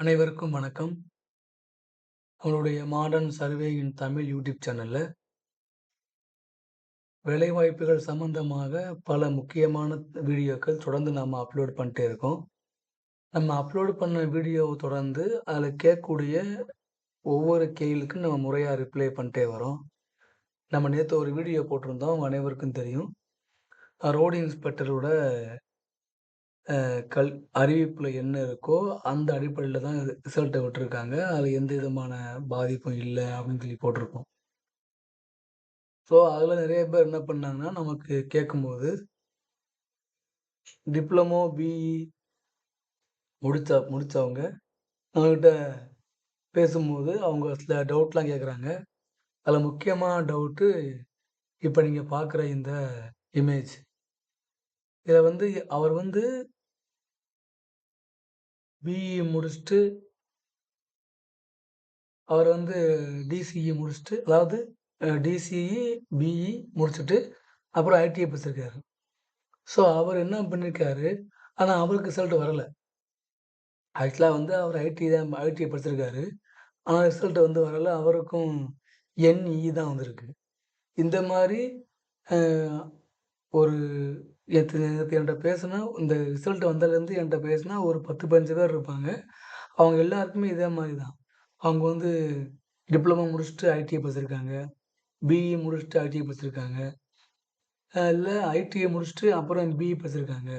அனைவருக்கும் வணக்கம். உங்களுடைய modern survey in Tamil YouTube சேனலில் வேலைவாய்ப்புகள் சம்மந்தமாக பல முக்கியமான வீடியோக்கள் தொடர்ந்து நம்ம அப்லோட் பண்ணிட்டே இருக்கோம். நம்ம அப்லோட் பண்ண வீடியோவை தொடர்ந்து அதில் கேட்கக்கூடிய ஒவ்வொரு கேள்விக்கும் நம்ம முறையாக ரிப்ளை பண்ணிட்டே வரோம். நம்ம நேற்று ஒரு வீடியோ போட்டிருந்தோம். அவங்க அனைவருக்கும் தெரியும். ரோடு இன்ஸ்பெக்டரோட கல் அறிவிப்பில் என்ன இருக்கோ, அந்த அடிப்படையில் தான் ரிசல்ட்டை விட்டுருக்காங்க. அதில் எந்த விதமான பாதிப்பும் இல்லை அப்படின்னு சொல்லி போட்டிருக்கோம். ஸோ, அதில் நிறைய பேர் என்ன பண்ணாங்கன்னா, நமக்கு கேட்கும்போது டிப்ளமோ, பிஇ முடிச்ச முடித்தவங்க நம்மக்கிட்ட பேசும்போது, அவங்க சில டவுட்லாம் கேட்குறாங்க. அதில் முக்கியமான டவுட்டு, இப்போ நீங்கள் பார்க்குற இந்த இமேஜ். இதில் வந்து அவர் வந்து பிஇ முடிச்சுட்டு அவர் வந்து டிசிஇ முடிச்சுட்டு அதாவது டிசிஇ, பிஇ முடிச்சுட்டு அப்புறம் ஐடிஐ படிச்சிருக்காரு. ஸோ, அவர் என்ன பண்ணியிருக்காரு, ஆனால் அவருக்கு ரிசல்ட் வரலை ஆக்சுவலாக வந்து அவர் ஐடி தான் ஐடிஐ படிச்சிருக்காரு. ஆனால் ரிசல்ட் வந்து வரலை அவருக்கும் என்இ தான் வந்திருக்கு. இந்த மாதிரி ஒரு நேத்து என்கிட்ட என்ட்ட இந்த ரிசல்ட் வந்ததுலேருந்து என்கிட்ட பேசினா ஒரு 10, 15 பேர் இருப்பாங்க. அவங்க எல்லாருக்குமே இதே மாதிரி தான். அவங்க வந்து டிப்ளமோ முடிச்சுட்டு ஐடிஐ படிச்சிருக்காங்க. பிஇ முடிச்சுட்டு ஐடிஐ படிச்சிருக்காங்க. இல்லை ஐடிஐ முடிச்சுட்டு அப்புறம் பிஇ படிச்சிருக்காங்க.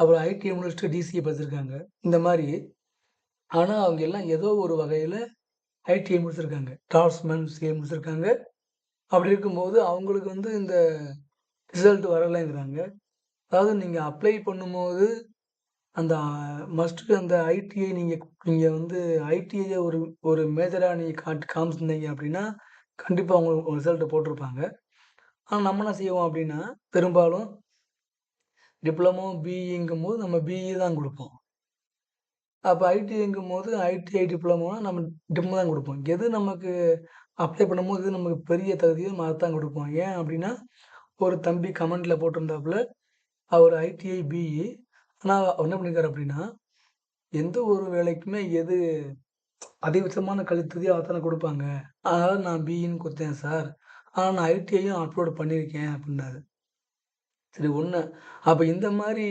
அப்புறம் ஐடிஐ முடிச்சுட்டு டிசிஏ படிச்சிருக்காங்க. இந்த மாதிரி ஆனால் அவங்க எல்லாம் ஏதோ ஒரு வகையில் ஐடிஐ முடிச்சிருக்காங்க. டிராஃப்ட்ஸ்மேன் சிஏ முடிச்சிருக்காங்க. அப்படி இருக்கும்போது அவங்களுக்கு வந்து இந்த ரிசல்ட் வரலைங்கிறாங்க. அதாவது நீங்கள் அப்ளை பண்ணும்போது அந்த மஸ்ட்டு அந்த ஐடிஐ நீங்கள் நீங்கள் வந்து ஐடிஐ ஒரு ஒரு மேஜராக நீங்கள் காட்டி காமிச்சிருந்தீங்க அப்படின்னா, கண்டிப்பாக உங்களுக்கு ரிசல்ட்டை போட்டிருப்பாங்க. ஆனால் நம்ம என்ன செய்வோம் அப்படின்னா, பெரும்பாலும் டிப்ளமோ, பிஇங்கும்போது நம்ம பிஇ தான் கொடுப்போம். அப்போ ஐடிஐங்கும் போது ஐடிஐ டிப்ளமோனா நம்ம டிப்ளமோ தான் கொடுப்போம். எது நமக்கு அப்ளை பண்ணும்போது எது நமக்கு பெரிய தகுதியோ நம்ம அதை தான் கொடுப்போம். ஏன் அப்படின்னா, ஒரு தம்பி கமெண்டில் போட்டிருந்தாப்புல, அவர் ஐடிஐ, பிஇ ஆனால் அவர் என்ன பண்ணியிருக்காரு அப்படின்னா, எந்த ஒரு வேலைக்குமே எது அதிகபட்சமான கழித்ததையும் அவர் தானே கொடுப்பாங்க. அதனால் நான் பிஇன்னு கொடுத்தேன் சார். ஆனால் நான் ஐடிஐயும் அப்லோட் பண்ணியிருக்கேன் அப்படின்னாரு. சரி ஒன்று அப்போ இந்த மாதிரி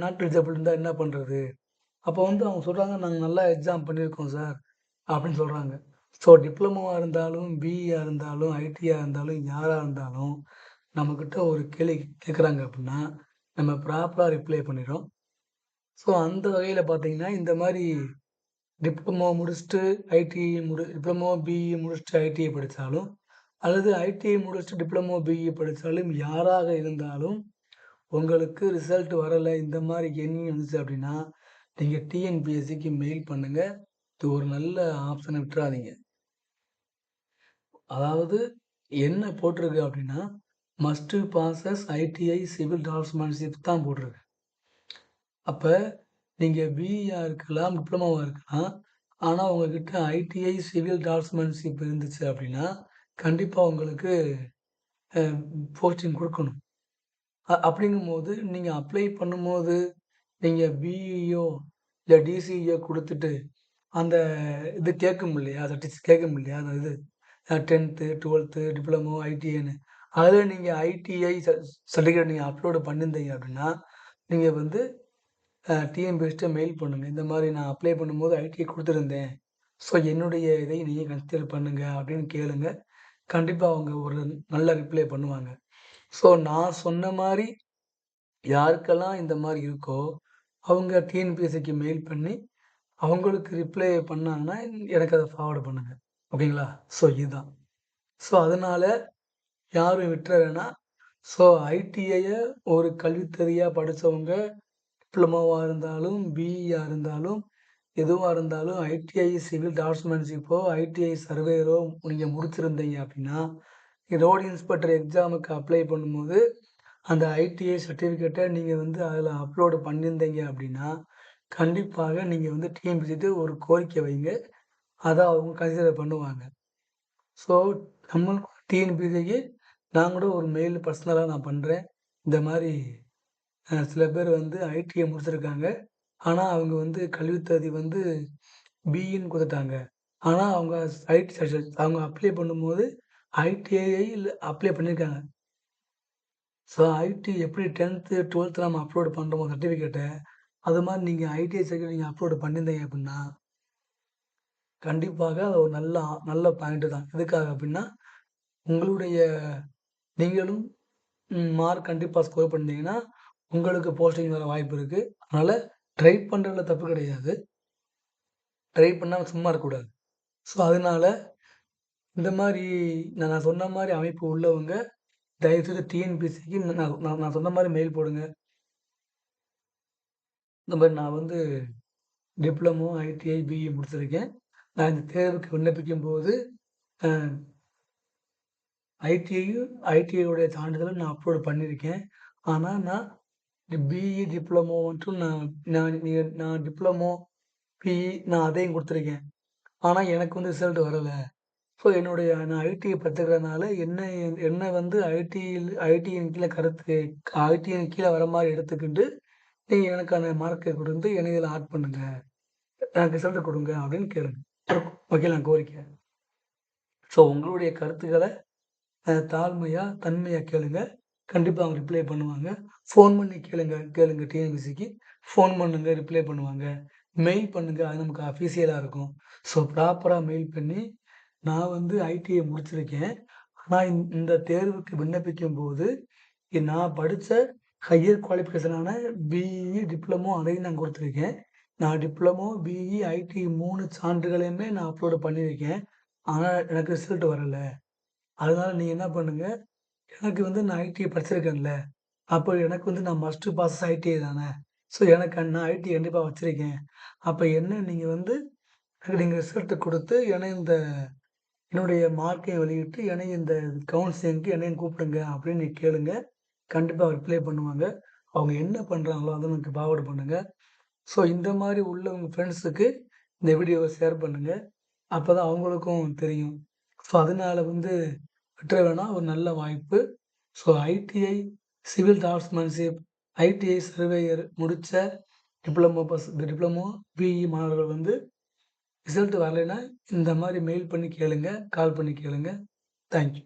நாட்டு எக்ஸாம்பிள் இருந்தால் என்ன பண்ணுறது அப்போ வந்து அவங்க சொல்கிறாங்க நாங்கள் நல்லா எக்ஸாம் பண்ணியிருக்கோம் சார்" அப்படின்னு சொல்கிறாங்க ஸோ டிப்ளமோவாக இருந்தாலும், பிஇயாக இருந்தாலும், ஐடியாக இருந்தாலும், யாராக இருந்தாலும் நம்மக்கிட்ட ஒரு கேள்வி கேட்குறாங்க அப்படின்னா, நம்ம ப்ராப்பராக ரிப்ளை பண்ணிடுறோம். ஸோ அந்த வகையில் பார்த்தீங்கன்னா, இந்த மாதிரி டிப்ளமோ முடிச்சுட்டு ஐடிஐ முடி டிப்ளமோ, பிஇ முடிச்சுட்டு ஐடிஐ படித்தாலும் அல்லது ஐடிஐ முடிச்சுட்டு டிப்ளமோ, பிஇ படித்தாலும் யாராக இருந்தாலும், உங்களுக்கு ரிசல்ட் வரலை இந்த மாதிரி எண்ணி வந்துச்சு அப்படின்னா, நீங்கள் டிஎன்பிஎஸ்சிக்கு மெயில் பண்ணுங்கள் இது ஒரு நல்ல ஆப்ஷனை விட்டுறாதீங்க. அதாவது என்ன போட்டிருக்கு அப்படின்னா, must passes ITI civil draftsmanship தான் போட்டிருக்கு. அப்போ நீங்கள் பிஇயாக இருக்கலாம், டிப்ளமாவாக இருக்கலாம். ஆனால் உங்ககிட்ட ஐடிஐ சிவில் டிராஃப்ட்ஸ்மேன்ஷிப் இருந்துச்சு அப்படின்னா, கண்டிப்பாக உங்களுக்கு போஸ்டிங் கொடுக்கணும் அ அப்படிங்கும்போது நீங்கள் அப்ளை பண்ணும்போது, நீங்கள் பிஇஓ இல்லை டிசிஇஓ கொடுத்துட்டு அந்த இது கேட்கும் இல்லையா? சர்டிஃபிகேட் கேட்கும் இல்லையா? அந்த இது டென்த்து டுவெல்த்து டிப்ளமோ, ஐடிஐன்னு அதில் நீங்கள் ஐடிஐ சர்டிஃபிகேட் நீங்கள் அப்லோடு பண்ணியிருந்தீங்க அப்படின்னா, நீங்கள் வந்து அ மெயில் பண்ணுங்கள் இந்த மாதிரி நான் அப்ளை பண்ணும்போது ஐடிஐ கொடுத்துருந்தேன் ஸோ என்னுடைய இதை நீங்கள் கன்சிடர் பண்ணுங்கள் அப்படின்னு கேளுங்க. கண்டிப்பாக அவங்க ஒரு நல்ல ரிப்ளை பண்ணுவாங்க. ஸோ நான் சொன்ன மாதிரி யாருக்கெல்லாம் இந்த மாதிரி இருக்கோ, அவங்க டிஎன்பிஎஸ்சிக்கு மெயில் பண்ணி, அவங்களுக்கு ரிப்ளை பண்ணாங்கன்னா, எனக்கு அதை ஃபார்வர்டு பண்ணுங்கள் ஓகேங்களா? ஸோ இதுதான். ஸோ அதனால் யாரும் விட்டுற வேணாம். ஸோ ஐடிஐயை ஒரு கல்வித்தறியாக படித்தவங்க டிப்ளமோவாக இருந்தாலும், பிஇயாக இருந்தாலும், எதுவாக இருந்தாலும் ஐடிஐ சிவில் டிராஃப்ட்ஸ்மேன்ஷிப்போ, ஐடிஐ சர்வேயரோ நீங்கள் முடிச்சிருந்தீங்க அப்படின்னா, ரோடு இன்ஸ்பெக்டர் எக்ஸாமுக்கு அப்ளை பண்ணும்போது, அந்த ஐடிஐ சர்டிஃபிகேட்டை நீங்கள் வந்து அதில் அப்லோடு பண்ணியிருந்தீங்க அப்படின்னா, கண்டிப்பாக நீங்கள் வந்து டிஎன்பிஎஸ்சிட்ட ஒரு கோரிக்கை வைங்க. அதை அவங்க கன்சிடர் பண்ணுவாங்க. ஸோ நம்ம டிஎன்பிசிக்கு நான் கூட ஒரு மெயில் பர்சனலாக நான் பண்ணுறேன் இந்த மாதிரி சில பேர் வந்து ஐடிஐ முடிச்சிருக்காங்க. ஆனால் அவங்க வந்து கல்வித்தகுதி வந்து பிஇன்னு கொடுத்துட்டாங்க ஆனால் அவங்க ஐடி அவங்க அப்ளை பண்ணும்போது ஐடிஐல அப்ளை பண்ணியிருக்காங்க. ஸோ, ஐடி எப்படி 10த், 12த் நம்ம அப்லோடு பண்ணுறோமோ சர்டிஃபிகேட்டை அது மாதிரி நீங்கள் ஐடிஐ சர்டிஃபிகேட் நீங்கள் அப்லோடு பண்ணியிருந்தீங்க அப்படின்னா கண்டிப்பாக அது ஒரு நல்ல நல்ல பாயிண்ட்டு தான். எதுக்காக அப்படின்னா உங்களுடைய நீங்களும் மார்க் கண்டிப்பாக ஸ்கோர் பண்ணிங்கன்னா உங்களுக்கு போஸ்டிங் வர வாய்ப்பு இருக்குது அதனால் ட்ரை பண்ணுறதுல தப்பு கிடையாது. ட்ரை பண்ணாமல் சும்மா இருக்கக்கூடாது. ஸோ, அதனால இந்த மாதிரி நான் நான் சொன்ன மாதிரி அமைப்பு உள்ளவங்க, தயவுசெய்து டிஎன்பிஎஸ்சிக்கு நான் நான் நான் சொன்ன மாதிரி மெயில் போடுங்க. இந்த மாதிரி நான் வந்து டிப்ளமோ, ஐடிஐ, பிஇ முடிச்சிருக்கேன். நான் இந்த தேர்வுக்கு விண்ணப்பிக்கும்போது, போது ஐடிஐயும் ஐடிஐயோடைய சான்றிதழும் நான் அப்லோட் பண்ணியிருக்கேன். ஆனால் நான் பிஇ, டிப்ளமோ மட்டும் நான் நான் நான் டிப்ளமோ, பிஇ நான் அதையும் கொடுத்துருக்கேன் ஆனால் எனக்கு வந்து ரிசல்ட் வரலை ஸோ, என்னுடைய நான் ஐடிஐ படிச்சிருக்கிறதுனால என்ன என்னை வந்து ஐடியில் ஐடியின் கீழே கருத்து ஐடியின் கீழே வர மாதிரி எடுத்துக்கிட்டு, நீங்கள் எனக்கான மார்க்கை கொடுத்து என்னை இதில் ஆட் பண்ணுங்க. எனக்கு ரிசல்ட் கொடுங்க அப்படின்னு கேளுங்க. வைக்கலாம் கோரிக்கை. ஸோ, உங்களுடைய கருத்துக்களை தாழ்மையாக தன்மையாக கேளுங்க. கண்டிப்பாக அவங்க ரிப்ளை பண்ணுவாங்க. ஃபோன் பண்ணி கேளுங்க கேளுங்க டிஎன்பிசிக்கு ஃபோன் பண்ணுங்க ரிப்ளை பண்ணுவாங்க. மெயில் பண்ணுங்க. அது நமக்கு அஃபீஷியலாக இருக்கும். ஸோ, ப்ராப்பராக மெயில் பண்ணி, நான் வந்து ஐடிஐ முடிச்சிருக்கேன். ஆனால் இந் இந்த தேர்வுக்கு விண்ணப்பிக்கும்போது, நான் படித்த ஹையர் குவாலிஃபிகேஷனான பிஇ, டிப்ளமோ அதையும் நான் கொடுத்துருக்கேன் நான் டிப்ளமோ, பிஇ, ஐடி மூணு சான்றுகளையுமே நான் அப்லோடு பண்ணியிருக்கேன். ஆனால் எனக்கு ரிசல்ட் வரலை அதனால நீங்கள் என்ன பண்ணுங்க, எனக்கு வந்து நான் ஐடிஐ படிச்சிருக்கேன்ல. அப்போ எனக்கு வந்து நான் மஸ்ட் பாஸ் ஐடிஐ தானே. ஸோ, எனக்கு நான் ஐடி கண்டிப்பாக வச்சுருக்கேன் அப்போ என்ன நீங்கள் வந்து எனக்கு நீங்கள் ரிசல்ட்டை கொடுத்து என்னை இந்த என்னுடைய மார்க்கையும் வெளியிட்டு, என்னை இந்த கவுன்சிலிங்க்கு என்னையும் கூப்பிடுங்க அப்படின்னு நீங்க கேளுங்க. கண்டிப்பாக ரிப்ளை பண்ணுவாங்க. அவங்க என்ன பண்ணுறாங்களோ அதை எனக்கு ஃபார்வர்ட் பண்ணுங்கள் ஸோ, இந்த மாதிரி உள்ளவங்க ஃப்ரெண்ட்ஸுக்கு இந்த வீடியோவை ஷேர் பண்ணுங்கள் அப்போ தான் அவங்களுக்கும் தெரியும். ஸோ, அதனால் வந்து விட்டுற வேணாம். ஒரு நல்ல வாய்ப்பு. So, ITI civil draftsmanship, ITI surveyor முடித்த டிப்ளமோ பஸ் டிப்ளமோ, பிஇ மாணவர்கள் வந்து ரிசல்ட் வரலைன்னா, இந்த மாதிரி மெயில் பண்ணி கேளுங்க. கால் பண்ணி கேளுங்க. Thank you.